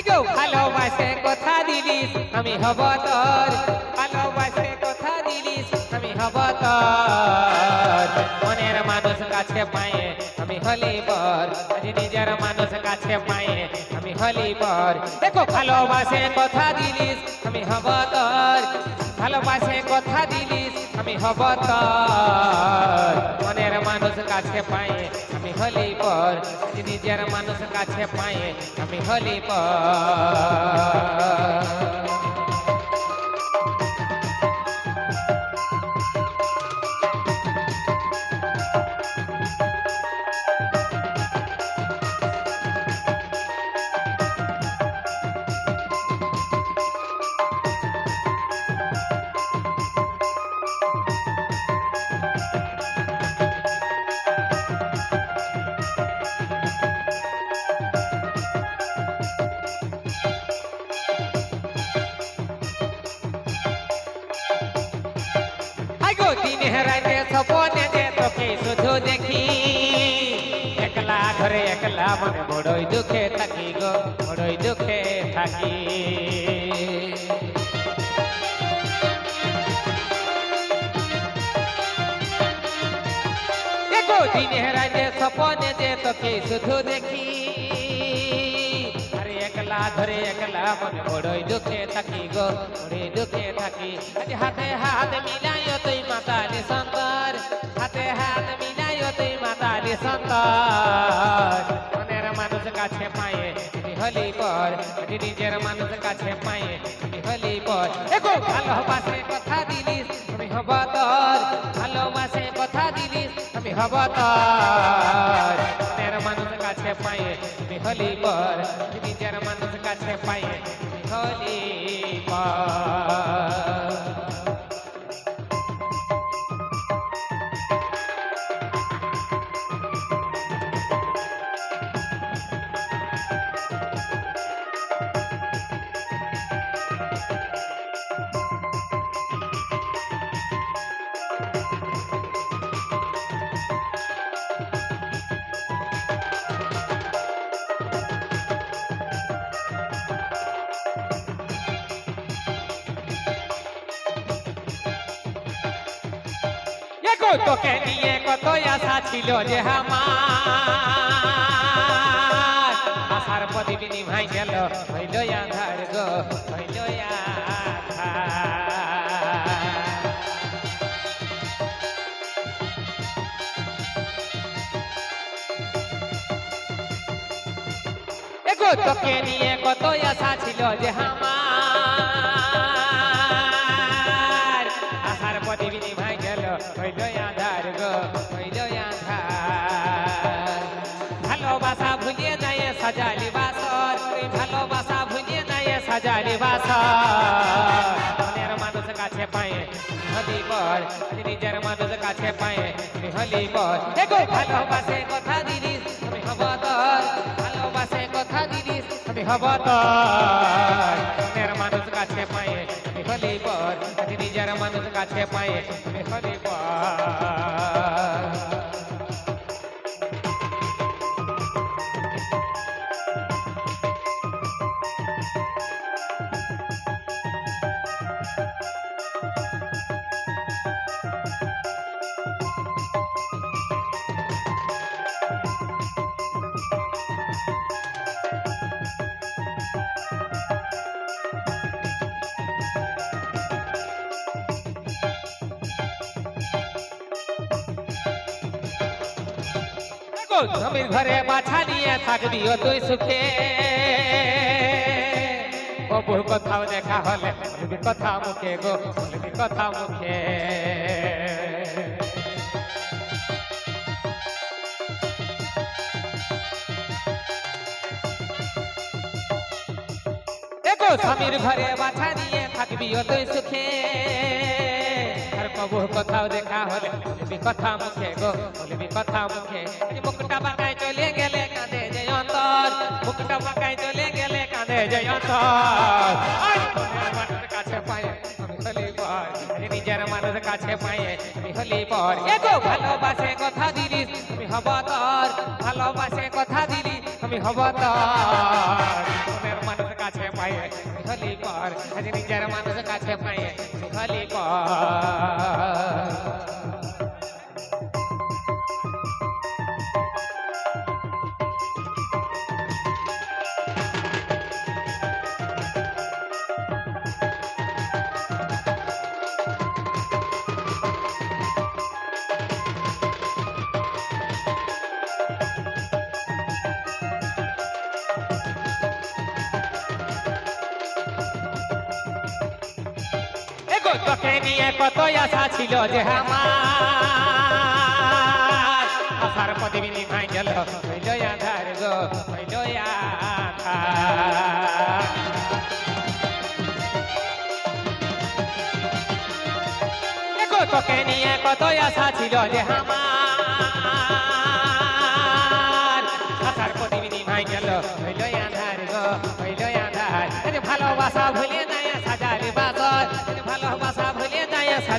I go ভালোবাসে কথা দিলিস, আমি হব তোর। ভালোবাসে কথা দিলিস, আমি হব তোর। মনের মানুষ কাছে পায়ে, আমি হলি বর। নিজের মানুষ কাছে পায়ে, আমি হলি বর। দেখো, ভালোবাসে কথা দিলিস, আমি হব তোর। ভালোবাসে কথা দিলিস আমি হব তোর। মনের মানুষ কাছে পাই আমি হলি পর। নিজের মানুষ কাছে পাই আমি হলি পর। আইগো দিন হেরাইতে সপনে যে তোকে শুধু দেখি একলা ঘরে একলা মনে বড়ই দুঃখে থাকি গো বড়ই দুঃখে থাকি দিন হেরাইতে সপনে যে তোকে শুধু দেখি একলা ধরে একলা মনে বড়ই দুঃখে থাকি গো বড়ই দুঃখে থাকি আজ হাতে হাত মিলাইও তুই হলি আজ নিজের মানুষ কাছে পায়ে তুমি হলি পর। এগো ভালোবাসে কথা দিলিস তুমি হব তর। ভালোবাসে কথা দিলিস তুমি হব তর। নিজের মানুষ কাছে পায়ে তুমি হলি পর নিজের মানুষ কাছে পায়ে তুমি হলি পর। তোকে নিয়ে কত আশা ছিল যে আমার? আশার প্রদীপ নিভাই গেল হইল আধার গো হইল তোকে নিয়ে কত আশা ছিল যে আমার? সাজালি বাসর মনের মানুষ কাছে পায়ে হলি পর নিজের মানুষ কাছে পায়ে হলি পর এগো ভালোবাসে কথা দিলিস আমি হব তোর ভালোবাসে কথা দিলিস আমি হব তোর মনের মানুষ কাছে পায়ে হলি পর নিজের মানুষ কাছে পায়ে হলি গো ঘরে বাছা নিয়ে থাকবি ও তুই সুখে। ববুর কোথাও দেখা হলে বলবি কথা মুখে গো, বলবি কথা মুখে। স্বামীর ঘরে বাছা নিয়ে থাকবি ও তুই সুখে। আর কবু কোথাও দেখা হলে বলবি কথা মুখে গো, বলবি কথা মুখে কাছে পায়ে হলি পর নিজের মানুষের কাছে পায়ে হলি পর এগো, ভালোবাসে কথা দিলিস আমি হব তোর ভালোবাসে কথা দিলি আমি হব তোর মনের মানুষের পর আজ নিজের মানুষ কাছে পায়ে হলি পর তোকে নিয়ে কত আশা ছিল যে আমার। আশার পদিবিনী ভাই গেল তোকে নিয়ে কত আশা ছিল যে আমার। আশার পদিবিনী ভাই গেল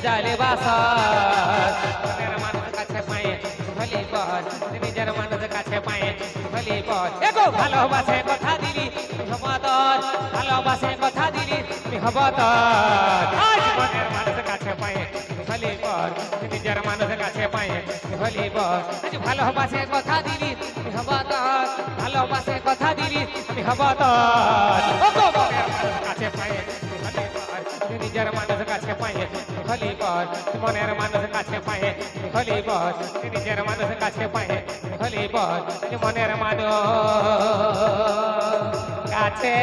সাজালে বাসর। মনের মানুষ কাছে পায়ে ভলি বস, নিজের মানুষ কাছে পায়ে ভলি বস। এগো ভালোবাসে কথা দিলি হবতর ভালোবাসে কথা দিলি হবতর আজ মনের মানুষ কাছে পায়ে ভলি বস, নিজের মানুষ কাছে পায়ে ভলি বস। আজ ভালোবাসে কথা দিলি হবতর ভালোবাসে কথা দিলি হবতর ওগো মনের নিজের মানুষ কাছে পায়ে ভলি বস, মনের মানুষ কাছে পায়ে ভলি বস নিজের মানুষ কাছে পায়ে ভলি বস, মনের মানুষ কাছে